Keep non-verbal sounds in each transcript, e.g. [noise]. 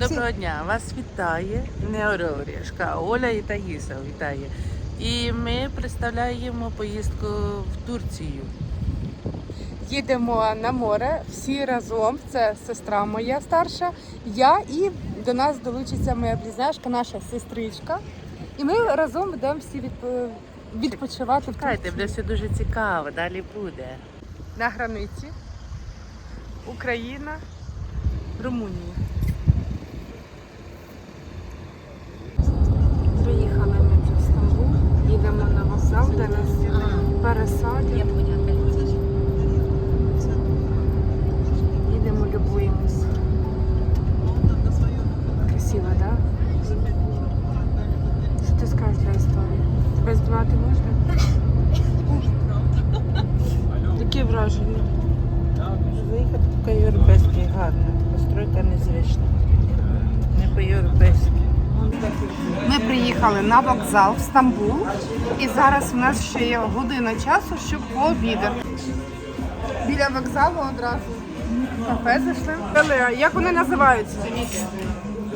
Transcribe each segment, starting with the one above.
Доброго дня, вас вітає не Оля і Таїса вітає. І ми представляємо поїздку в Турцію. Їдемо на море всі разом. Це сестра моя старша, я і до нас долучиться моя близняшка, наша сестричка. І ми разом будемо всі відп- відпочивати в Чекайте, буде все дуже цікаво, далі буде. на границі. Україна, Румунія. Приїхали ми в Стамбул, їдемо на вокзал, де нас пересадять. Їдемо, любуємось. Красиво, так? Да? Що ти скажеш для історії? Тебе знімати можна? Які враження? Виїхати по-європейськи гарно, постройка незвична. Не по-європейськи. Ми приїхали на вокзал в Стамбул, і зараз у нас ще є година часу, щоб пообідати. Біля вокзалу одразу кафе зайшли. Як вони називаються?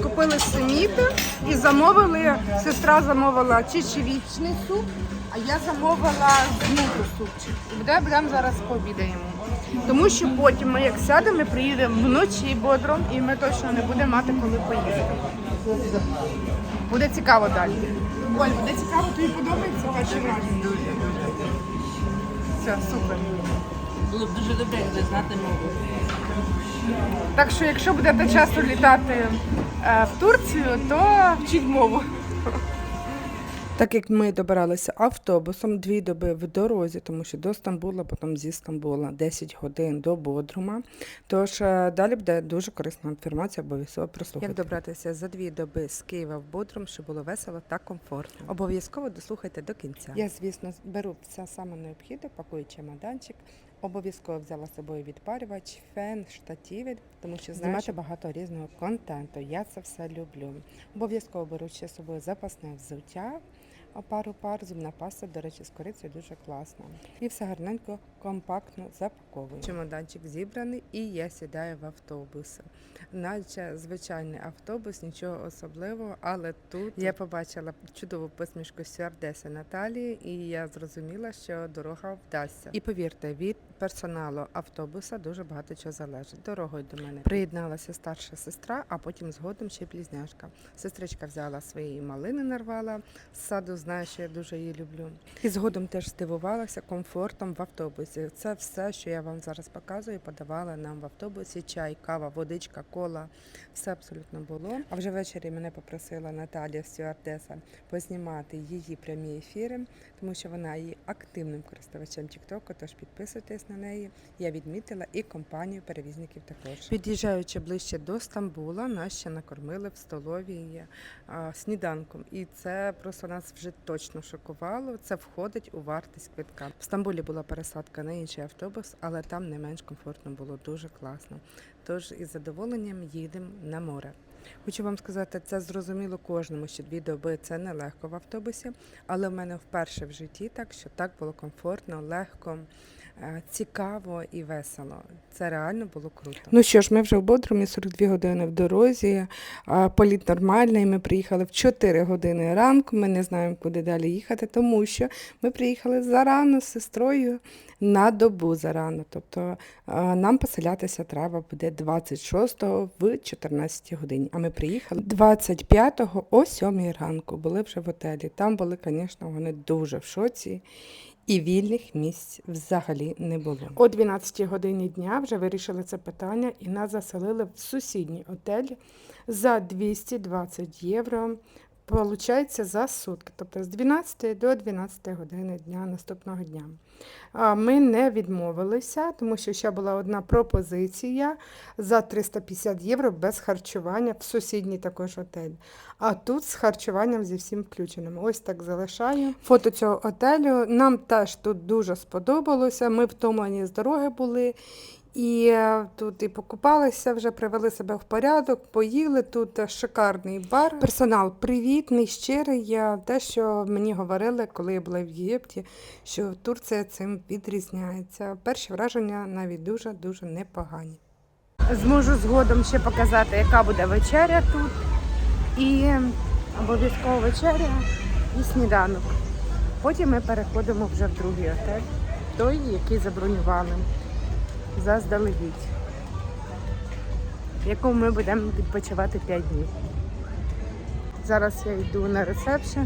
Купили семіти і замовили. Сестра замовила чечевічний суп, а я замовила знуку супчик. Буде будемо зараз пообідаємо. Тому що потім ми як сядемо, ми приїдемо вночі бодро, і ми точно не будемо мати коли поїздити. Буде цікаво далі. Оль, буде цікаво, тобі подобається перший враження? Все, супер. Було б дуже добре, якби знати мову. Так що, якщо будете часу літати е, в Турцію, то вчіть мову. Так як ми добиралися автобусом дві доби в дорозі, тому що до Стамбула, потім зі Стамбула 10 годин до Бодрума. Тож е, далі буде дуже корисна інформація, обов'язково прослухайте. Як добратися за дві доби з Києва в Бодрум, щоб було весело та комфортно. Обов'язково дослухайте до кінця. Я, звісно, беру все саме необхідне, пакую чемоданчик. Обов'язково взяла з собою відпарювач, фен, штативи, тому що знімати багато різного контенту. Я це все люблю. Обов'язково беру ще з собою запасне взуття, а пару пар, зубна паста, до речі, з корицею дуже класно. І все гарненько, компактно запаковую. Чемоданчик зібраний і я сідаю в автобус. Наче звичайний автобус, нічого особливого, але тут я побачила чудову посмішку стюардеси Наталії, і я зрозуміла, що дорога вдасться. І повірте, від персоналу автобуса дуже багато чого залежить. Дорогою до мене приєдналася старша сестра, а потім згодом ще й близняшка. Сестричка взяла свої малини, нарвала з саду, знає, що я дуже її люблю. І згодом теж здивувалася комфортом в автобусі. Це все, що я вам зараз показую, подавала нам в автобусі. Чай, кава, водичка, кола. Все абсолютно було. А вже ввечері мене попросила Наталія стюардеса познімати її прямі ефіри, тому що вона є активним користувачем Тіктоку, тож підписуйтесь на неї. Я відмітила і компанію перевізників також. Під'їжджаючи ближче до Стамбула, нас ще накормили в столовій а, сніданком. І це просто нас вже точно шокувало. Це входить у вартість квитка. В Стамбулі була пересадка на інший автобус, але там не менш комфортно було дуже класно. Тож із задоволенням їдемо на море. Хочу вам сказати, це зрозуміло кожному, що дві доби це нелегко в автобусі, але в мене вперше в житті так, що так було комфортно, легко, цікаво і весело. Це реально було круто. Ну що ж, ми вже в Бодрумі 42 години в дорозі. Політ нормальний. Ми приїхали в 4 години ранку. Ми не знаємо, куди далі їхати, тому що ми приїхали зарано з сестрою на добу зарано. Тобто нам поселятися треба буде 26-го в 14 годині. А ми приїхали 25-го о 7 ранку. Були вже в готелі. Там були, звісно, вони дуже в шоці. І вільних місць взагалі не було. О 12 годині дня вже вирішили це питання і нас заселили в сусідній отель за 220 євро. Получається за сутки, тобто з 12 до 12 години дня наступного дня. Ми не відмовилися, тому що ще була одна пропозиція за 350 євро без харчування в сусідній також отель. А тут з харчуванням зі всім включеним. Ось так залишаю. Фото цього отелю. Нам теж тут дуже сподобалося. Ми втомлені з дороги були. І е, тут і покупалися, вже привели себе в порядок, поїли. Тут е, шикарний бар. Персонал привітний, щирий. Я те, що мені говорили, коли я була в Єгипті, що Турція цим відрізняється. Перші враження навіть дуже дуже непогані. Зможу згодом ще показати, яка буде вечеря тут. І обов'язково вечеря і сніданок. Потім ми переходимо вже в другий отель, той, який забронювали заздалегідь, в якому ми будемо відпочивати 5 днів. Зараз я йду на ресепшн,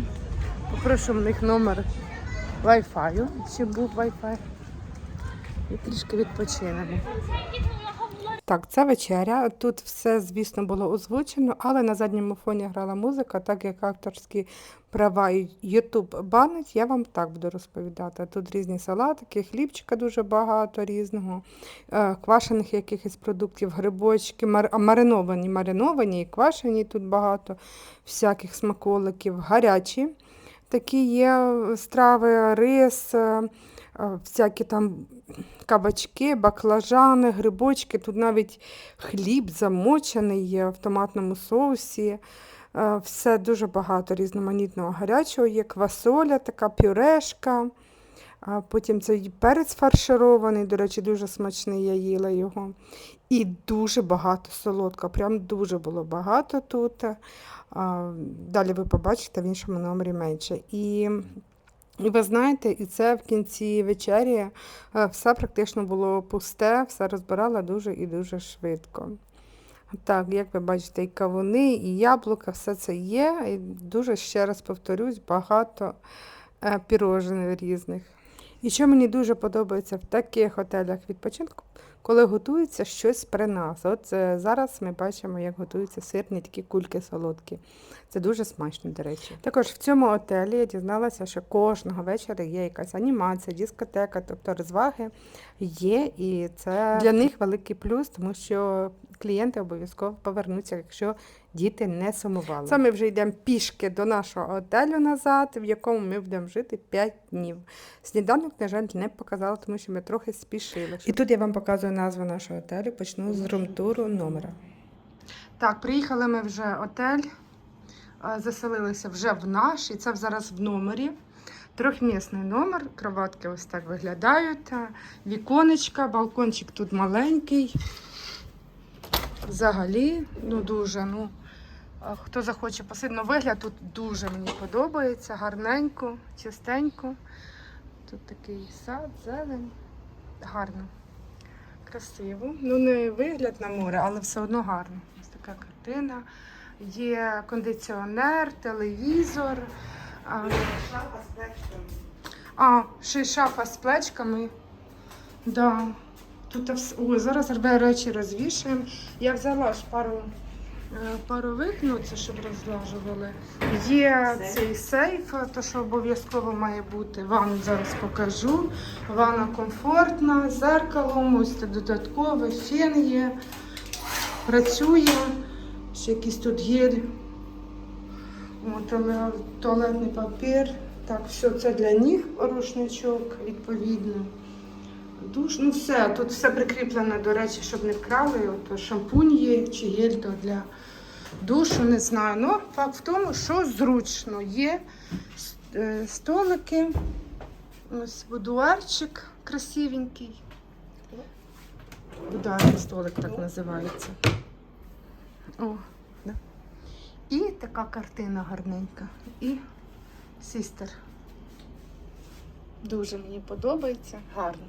попрошу в них номер Wi-Fi, чи був Wi-Fi. І трішки відпочинемо. Так, це вечеря. Тут все, звісно, було озвучено, але на задньому фоні грала музика, так як авторські права YouTube банить, я вам так буду розповідати. Тут різні салатики, хлібчика дуже багато різного, е, квашених якихось продуктів, грибочки, мариновані, мариновані і квашені тут багато всяких смаколиків, гарячі. Такі є страви, рис, е, е, всякі там кабачки, баклажани, грибочки. Тут навіть хліб замочений є в томатному соусі. Все дуже багато різноманітного гарячого є. Квасоля, така пюрешка. Потім цей перець фарширований, до речі, дуже смачний, я їла його. І дуже багато солодка, прям дуже було багато тут. Далі ви побачите в іншому номері менше. І ви знаєте, і це в кінці вечері е, все практично було пусте, все розбирала дуже і дуже швидко. Так, як ви бачите, і кавуни, і яблука, все це є. І дуже ще раз повторюсь, багато е, пірожин різних. І що мені дуже подобається в таких готелях відпочинку, коли готується щось при нас. От е, зараз ми бачимо, як готуються сирні такі кульки солодкі. Це дуже смачно, до речі. Також в цьому отелі я дізналася, що кожного вечора є якась анімація, дискотека, тобто розваги є, і це для них великий плюс, тому що клієнти обов'язково повернуться, якщо діти не сумували. Це ми вже йдемо пішки до нашого готелю назад, в якому ми будемо жити 5 днів. Сніданок, на жаль, не показала, тому що ми трохи спішили. І тут я вам показую назву нашого готелю. Почну з румтуру номера. Так, приїхали ми вже в отель, е, заселилися вже в наш, і це зараз в номері. Трьохмісний номер, кроватки ось так виглядають, е, віконечка, балкончик тут маленький. Взагалі, ну дуже, ну, хто захоче посидіти, ну, вигляд тут дуже мені подобається, гарненько, чистенько. Тут такий сад, зелень. Гарно. Красиво. Ну, не вигляд на море, але все одно гарно. Ось така картина. Є кондиціонер, телевізор. А, а ще й шафа з плечками. Да. Тут Ой, зараз рве речі розвішуємо. Я взяла ж пару, е, пару вікну, це щоб розлажували. Є цей сейф, то що обов'язково має бути. Вам зараз покажу. Ванна комфортна, з зеркалом, ось це додаткове, фен є, працює. Ще якийсь тут гель. Туалетний папір. Так, все це для ніг, рушничок, відповідно. Душ, ну все, тут все прикріплене, до речі, щоб не вкрали. От шампунь є чи гель то для душу, не знаю. Ну, факт в тому, що зручно є е, столики. Ось будуарчик красивенький. Будуарний столик так називається. О, да. І така картина гарненька. І сістер. Дуже мені подобається. Гарно.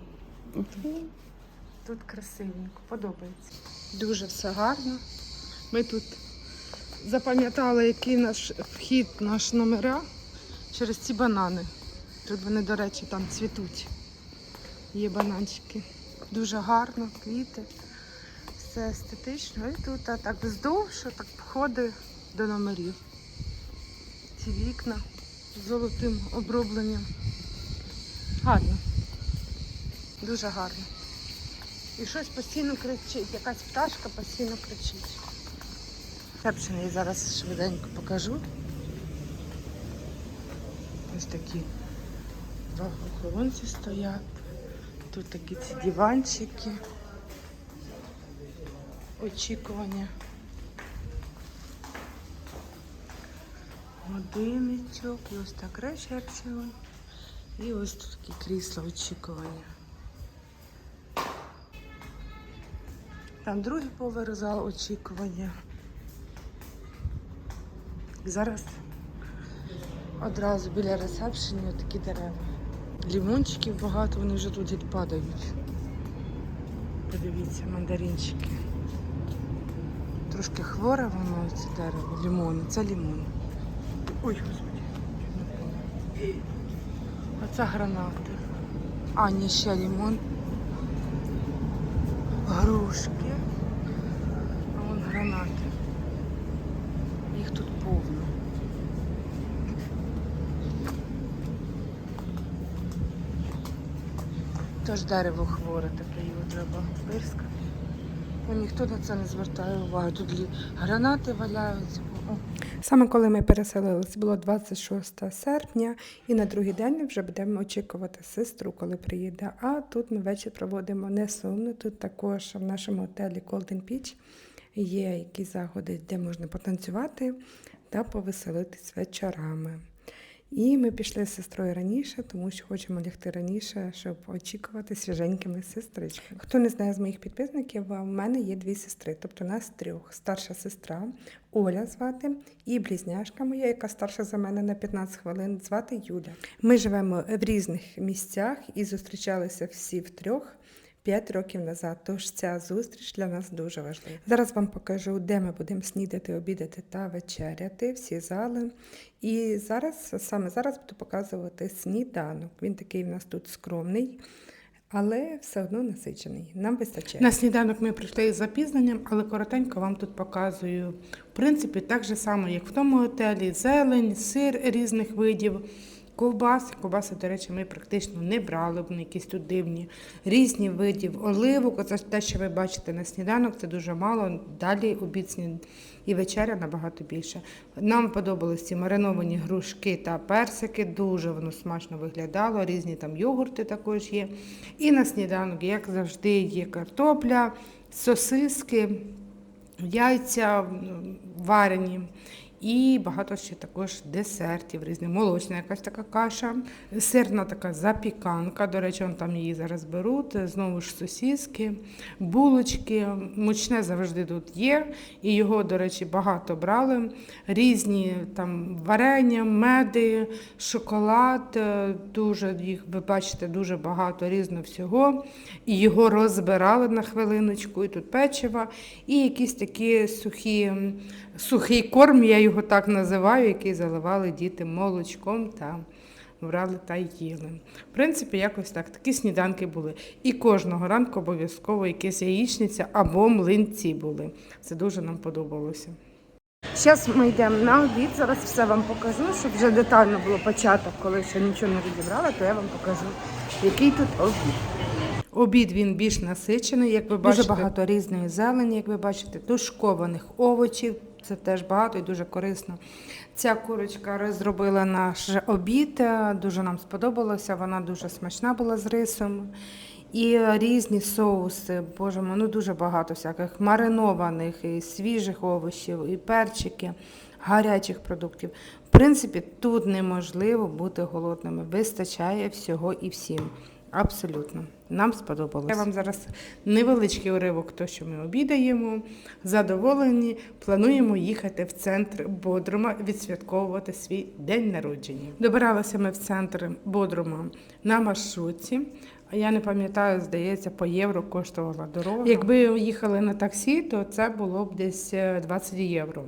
Тут красивенько, подобається. Дуже все гарно. Ми тут запам'ятали, який наш вхід, наш номера через ці банани. Тут вони, до речі, там цвітуть. Є бананчики. Дуже гарно, квіти. Все естетично. І тут так вздовж, так входи до номерів. Ці вікна з золотим обробленням. Гарно. Дуже гарно. І щось постійно кричить, якась пташка постійно кричить. Репшин я зараз швиденько покажу. Ось такі два охоронці стоять. Тут такі ці диванчики. Очікування. Годинничок, ось так ресепшн. І ось тут такі крісла очікування. Там другий поверх зал очікування. Зараз одразу біля ресепшені такі дерева. Лімончиків багато, вони вже тут геть падають. Подивіться, мандаринчики. Трошки хворе воно це дерево, лімон. Це лімон. Ой, господи. Оце гранати. А, ні, ще лімон. Грушки. Гранати. Їх тут повно. Теж дерево хворе таке, його треба пирскати. Ніхто на це не звертає уваги. Тут гранати валяються. Саме коли ми переселились, було 26 серпня, і на другий день ми вже будемо очікувати сестру, коли приїде. А тут ми вечір проводимо не сумно. Тут також в нашому готелі Golden Beach є якісь заходи, де можна потанцювати та повеселитись вечорами. І ми пішли з сестрою раніше, тому що хочемо лягти раніше, щоб очікувати свіженькими сестричками. Хто не знає з моїх підписників, в мене є дві сестри, тобто нас трьох. Старша сестра Оля звати і близняшка моя, яка старша за мене на 15 хвилин, звати Юля. Ми живемо в різних місцях і зустрічалися всі в трьох П'ять років назад. Тож ця зустріч для нас дуже важлива. Зараз вам покажу, де ми будемо снідати, обідати та вечеряти всі зали. І зараз, саме зараз буду показувати сніданок. Він такий в нас тут скромний. Але все одно насичений. Нам вистачає. На сніданок ми прийшли із запізненням, але коротенько вам тут показую. В принципі, так же само, як в тому готелі: зелень, сир різних видів. Ковбаси, ковбаси, до речі, ми практично не брали, вони якісь тут дивні. Різні видів оливок. Оце те, що ви бачите на сніданок, це дуже мало. Далі обід і вечеря набагато більше. Нам подобалися ці мариновані грушки та персики. Дуже воно смачно виглядало. Різні там йогурти також є. І на сніданок, як завжди, є картопля, сосиски, яйця варені. І багато ще також десертів, різних молочна якась така каша, сирна така запіканка. До речі, вон там її зараз беруть. Знову ж сосіски, булочки. Мучне завжди тут є. І його, до речі, багато брали. Різні там варення, меди, шоколад. Дуже їх ви бачите, дуже багато різного всього. І його розбирали на хвилиночку. І тут печива, і якісь такі сухі, сухий корм, я його так називаю, який заливали діти молочком та брали та їли. В принципі, якось так. Такі сніданки були. І кожного ранку обов'язково якась яєчниця або млинці були. Це дуже нам подобалося. Зараз ми йдемо на обід, зараз все вам покажу, щоб вже детально було початок, коли ще нічого не розібрала, то я вам покажу, який тут обід. Обід він більш насичений, як ви бачите. Дуже багато різної зелені, як ви бачите, тушкованих овочів. Це теж багато і дуже корисно. Ця курочка розробила наш обід, е, дуже нам сподобалося, вона дуже смачна була з рисом. І різні соуси, боже мой, ну дуже багато всяких маринованих, і свіжих овочів, і перчики, гарячих продуктів. В принципі, тут неможливо бути голодними. Вистачає всього і всім. Абсолютно. Нам сподобалося. Я вам зараз невеличкий уривок, то що ми обідаємо. Задоволені, плануємо їхати в центр Бодрума, відсвятковувати свій день народження. Добиралися ми в центр Бодрума на маршрутці. Я не пам'ятаю, здається, по євро коштувала дорога. Якби їхали на таксі, то це було б десь е, 20 євро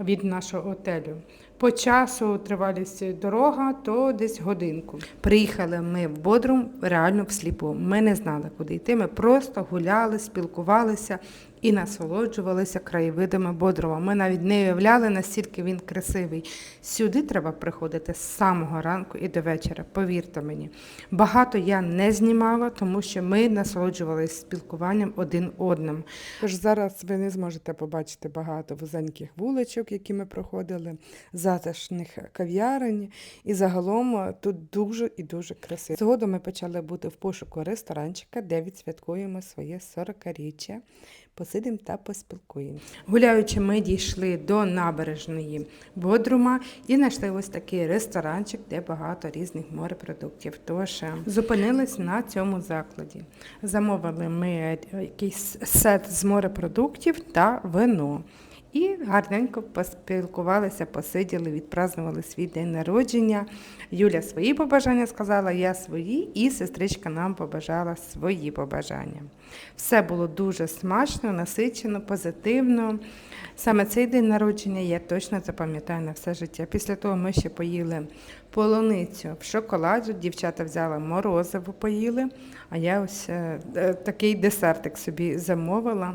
від нашого готелю. По часу тривалість дорога, то десь годинку. Приїхали ми в Бодрум реально всліпу. Ми не знали, куди йти. Ми просто гуляли, спілкувалися і насолоджувалися краєвидами Бодрова. Ми навіть не уявляли, настільки він красивий. Сюди треба приходити з самого ранку і до вечора. Повірте мені. Багато я не знімала, тому що ми насолоджувалися спілкуванням один одним. Тож зараз ви не зможете побачити багато вузеньких вуличок, які ми проходили, затишних кав'ярень, і загалом тут дуже і дуже красиво. Згодом ми почали бути в пошуку ресторанчика, де відсвяткуємо своє 40-річчя. Посидимо та поспілкуємося. Гуляючи, ми дійшли до набережної Бодрума і знайшли ось такий ресторанчик, де багато різних морепродуктів. Тож е, зупинились на цьому закладі. Замовили ми е, якийсь сет з морепродуктів та вино. І гарненько поспілкувалися, посиділи, відпразнували свій день народження. Юля свої побажання сказала, я свої, і сестричка нам побажала свої побажання. Все було дуже смачно, насичено, позитивно. Саме цей день народження я точно запам'ятаю на все життя. Після того ми ще поїли полуницю в шоколаді, дівчата взяли морозиво, поїли, а я ось е, такий десертик собі замовила.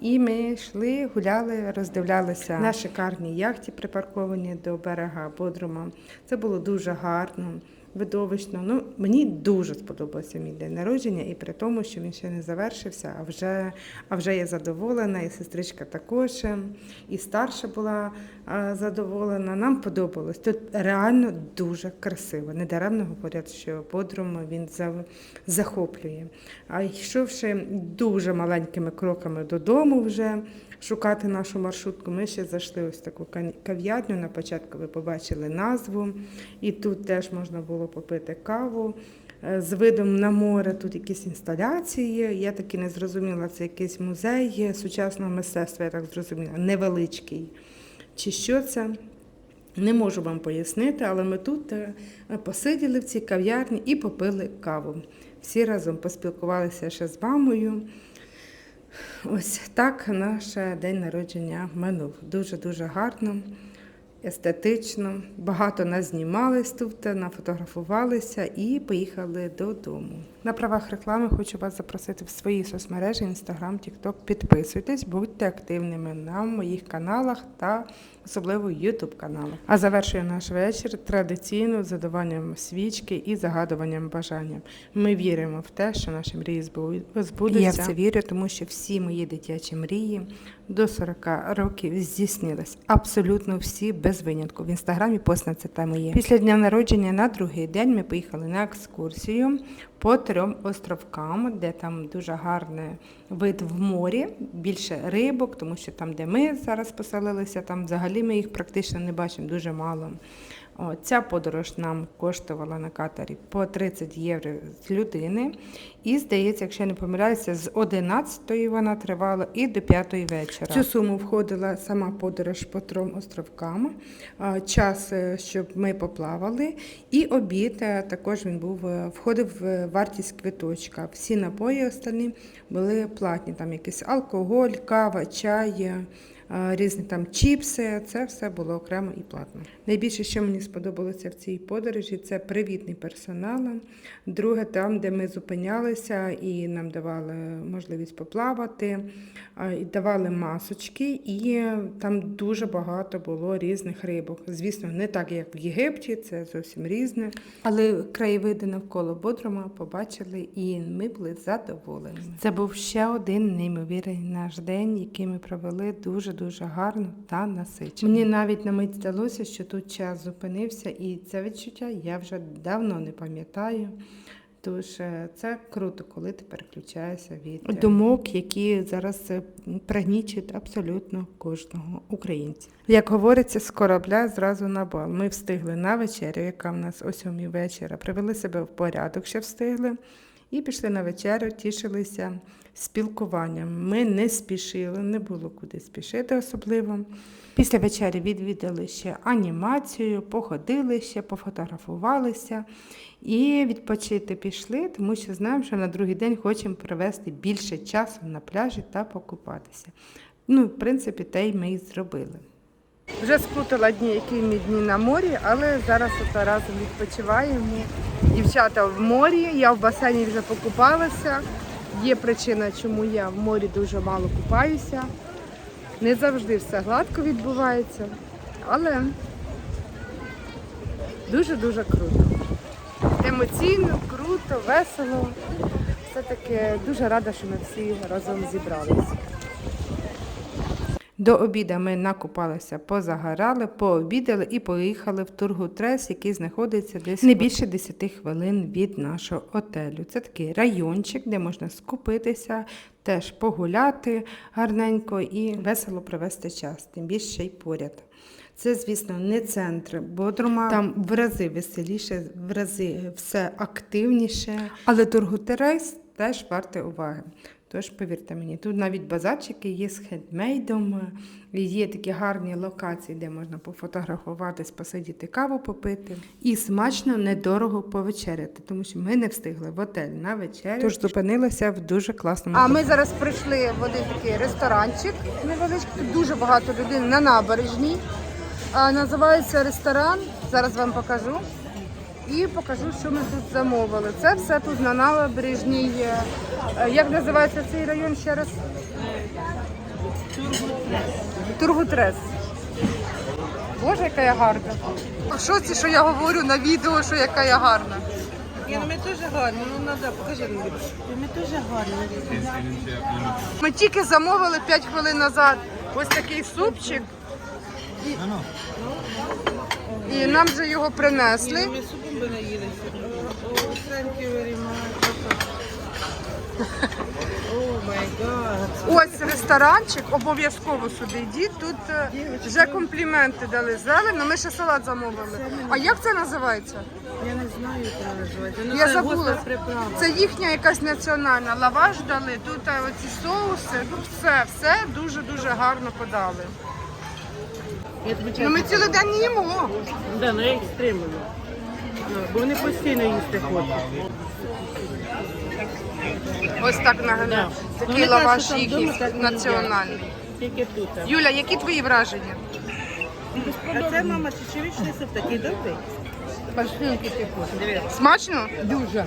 І ми йшли, гуляли, роздивлялися на шикарній яхті, припарковані до берега Бодрума. Це було дуже гарно, видовищно. Ну, мені дуже сподобався мій день народження, і при тому, що він ще не завершився, а вже, а вже я задоволена, і сестричка також, і старша була а, задоволена. Нам подобалось. Тут реально дуже красиво. Недаремно говорять, що Бодрум він за- захоплює. А йшовши дуже маленькими кроками додому вже шукати нашу маршрутку, ми ще зайшли ось таку кав'ярню. На початку ви побачили назву, і тут теж можна було попити каву. Е, З видом на море тут якісь інсталяції. Я таки не зрозуміла, це якийсь музей сучасного мистецтва, я так зрозуміла, невеличкий. Чи що це? Не можу вам пояснити, але ми тут е, посиділи в цій кав'ярні і попили каву. Всі разом поспілкувалися ще з мамою. Ось так наш день народження минув. Дуже-дуже гарно, естетично. Багато нас знімались тут, нафотографувалися і поїхали додому. На правах реклами хочу вас запросити в свої соцмережі Instagram, TikTok. Підписуйтесь, будьте активними на моїх каналах та особливо YouTube каналах. А завершує наш вечір традиційно задаванням свічки і загадуванням бажання. Ми віримо в те, що наші мрії збудуться. Я в це вірю, тому що всі мої дитячі мрії до 40 років здійснились. Абсолютно всі без винятку. В інстаграмі пост на це тему є. Після дня народження на другий день ми поїхали на екскурсію по трьом островкам, де там дуже гарний вид в морі, більше рибок, тому що там, де ми зараз поселилися, там взагалі ми їх практично не бачимо дуже мало. О, ця подорож нам коштувала на катері по 30 євро з людини. І, здається, якщо я не помиляюся, з 11 вона тривала і до 5 вечора. В цю суму входила сама подорож по трьом островкам, час, е, щоб ми поплавали, і обід е, також він був е, входив в вартість квиточка. Всі напої остальні були платні. Там якийсь алкоголь, кава, чай. Е, Різні там чіпси, це все було окремо і платно. Найбільше, що мені сподобалося в цій подорожі, це привітний персонал. Друге, там, де ми зупинялися і нам давали можливість поплавати, і давали масочки, і там дуже багато було різних рибок. Звісно, не так, як в Єгипті, це зовсім різне. Але краєвиди навколо Бодрума побачили, і ми були задоволені. Це був ще один неймовірний наш день, який ми провели дуже дуже гарно та насичено. Мені навіть на мить здалося, що тут час зупинився, і це відчуття я вже давно не пам'ятаю. Тож е, це круто, коли ти переключаєшся від е, думок, які зараз е, пригнічують абсолютно кожного українця. Як говориться, з корабля зразу на бал. Ми встигли на вечерю, яка в нас о сьомій вечора, привели себе в порядок, ще встигли, і пішли на вечерю, тішилися спілкуванням. Ми не спішили, не було куди спішити особливо. Після вечері відвідали ще анімацію, походили ще, пофотографувалися і відпочити пішли, тому що знаємо, що на другий день хочемо провести більше часу на пляжі та покупатися. Ну, в принципі, те й ми і зробили. Вже скрутила дні, які ми дні на морі, але зараз от разом відпочиваємо. Дівчата в морі, я в басейні вже покупалася. Є причина, чому я в морі дуже мало купаюся. Не завжди все гладко відбувається, але дуже-дуже круто. Емоційно, круто, весело. Все-таки дуже рада, що ми всі разом зібралися. До обіда ми накупалися, позагорали, пообідали і поїхали в Тургутрес, який знаходиться десь не більше 10 хвилин від нашого отелю. Це такий райончик, де можна скупитися, теж погуляти гарненько і весело провести час, тим більше ще й поряд. Це, звісно, не центр Бодрума. Там в рази веселіше, в рази все активніше. Але Тургутерейс теж варте уваги. Тож, повірте мені, тут навіть базарчики є з хендмейдом, є такі гарні локації, де можна пофотографуватись, посидіти каву попити. І смачно, недорого повечеряти, тому що ми не встигли в готель на вечерю. Тож зупинилися в дуже класному. А ми зараз прийшли в один такий ресторанчик невеличкий. Тут дуже багато людей на набережній. А, називається ресторан. Зараз вам покажу. І покажу, що ми тут замовили. Це все тут на набережній. е, е, Як називається цей район ще раз? Тургутрес. Боже, яка я гарна. А що це, що я говорю на відео, що яка я гарна? Ні, ну ми дуже гарні, ну треба, покажи мені. Ми дуже гарні. Ми тільки замовили 5 хвилин назад ось такий супчик. І, нам вже його принесли. Ми би наїлися. [laughs] Ось ресторанчик, обов'язково сюди йдіть. Тут е, вже компліменти дали зелень, ми ще салат замовили. А як це називається? Я не знаю, як вона називається. Ну, Я це забула. Це їхня якась національна лаваш дали. Тут е, оці соуси, тут все, все дуже-дуже гарно подали. Я Ну ми цілий день не їмо. Да, на екстремально. Ну, бо вони постійно їсти хочуть. Ось так наглядає. Ну, Такий не кажуть, лаваш що там їхній вдома так не національний. Тільки тут. Юля, які твої враження? А це, мама, чечевичний суп такий добрий. Пашинки типу. Диви. Смачно? Дуже.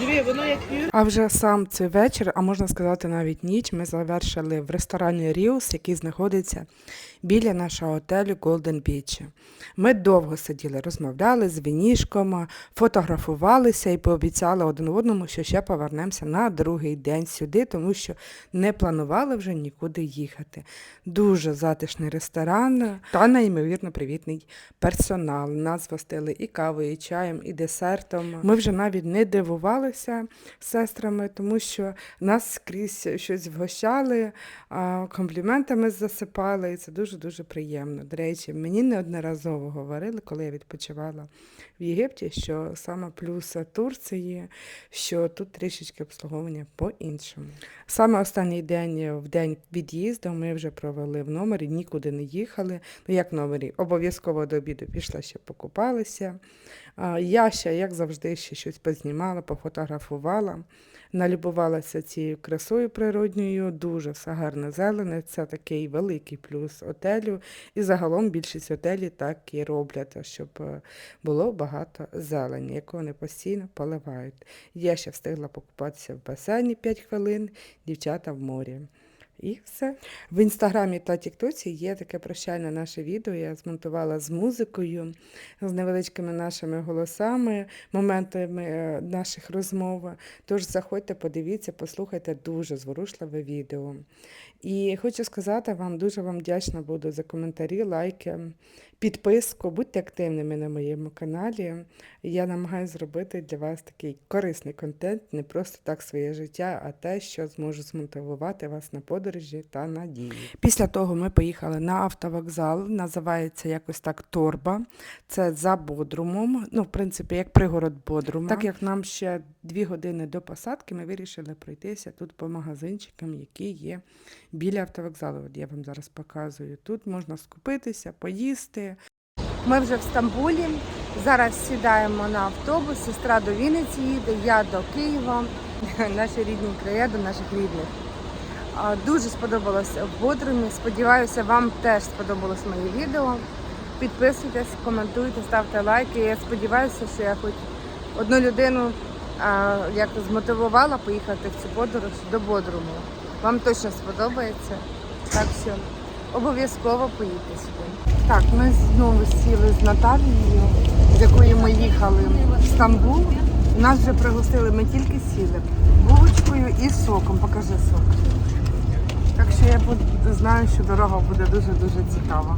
Диви, воно як. А вже сам цей вечір, а можна сказати навіть ніч, ми завершили в ресторані Ріус, який знаходиться біля нашого готелю Golden Beach. Ми довго сиділи, розмовляли з вінішком, фотографувалися і пообіцяли один одному, що ще повернемося на другий день сюди, тому що не планували вже нікуди їхати. Дуже затишний ресторан та неймовірно привітний персонал. Нас гостили і кавою, і чаєм, і десертом. Ми вже навіть не дивувалися сестрами, тому що нас скрізь щось вгощали, компліментами засипали, і це дуже-дуже приємно. До речі, мені неодноразово говорили, коли я відпочивала в Єгипті, що саме плюс Турції, що тут трішечки обслуговування по-іншому. Саме останній день в день від'їзду ми вже провели в номері, нікуди не їхали. Ну як в номері? Обов'язково до обіду пішла ще покупалися. Я ще, як завжди, ще щось познімала, пофотографувала, налюбувалася цією красою природньою, дуже все гарне зелене. Це такий великий плюс отелю. І загалом більшість готелів так і роблять, щоб е, було багато зелені, яку вони постійно поливають. Я ще встигла покупатися в басейні 5 хвилин, дівчата в морі. І все. В інстаграмі та Тіктоці є таке прощальне наше відео. Я змонтувала з музикою, з невеличкими нашими голосами, моментами е, наших розмов. Тож заходьте, подивіться, послухайте дуже зворушливе відео. І хочу сказати вам, дуже вам вдячна буду за коментарі, лайки, підписку. Будьте активними на моєму каналі. Я намагаюся зробити для вас такий корисний контент, не просто так своє життя, а те, що зможу змотивувати вас на подорожі та надії. Після того ми поїхали на автовокзал, називається якось так Торба. Це за Бодрумом. Ну, в принципі, як пригород Бодрума. Так як нам ще дві години до посадки, ми вирішили пройтися тут по магазинчикам, які є біля автовокзалу. От я вам зараз показую. Тут можна скупитися, поїсти. Ми вже в Стамбулі. Зараз сідаємо на автобус. Сестра до Вінниці їде, я до Києва, [laughs] наші рідні краї, до наших рідних. Дуже сподобалося в Бодрумі. Сподіваюся, вам теж сподобалось моє відео. Підписуйтесь, коментуйте, ставте лайки. Я сподіваюся, що я хоч одну людину як змотивувала поїхати в цю подорож до Бодруму. Вам точно сподобається. Так що обов'язково поїдьте сюди. Так, ми знову сіли з Наталією, з якою ми їхали в Стамбул. Нас вже пригостили, ми тільки сіли булочкою і соком. Покажи сок. Так що я знаю, що дорога буде дуже-дуже цікава.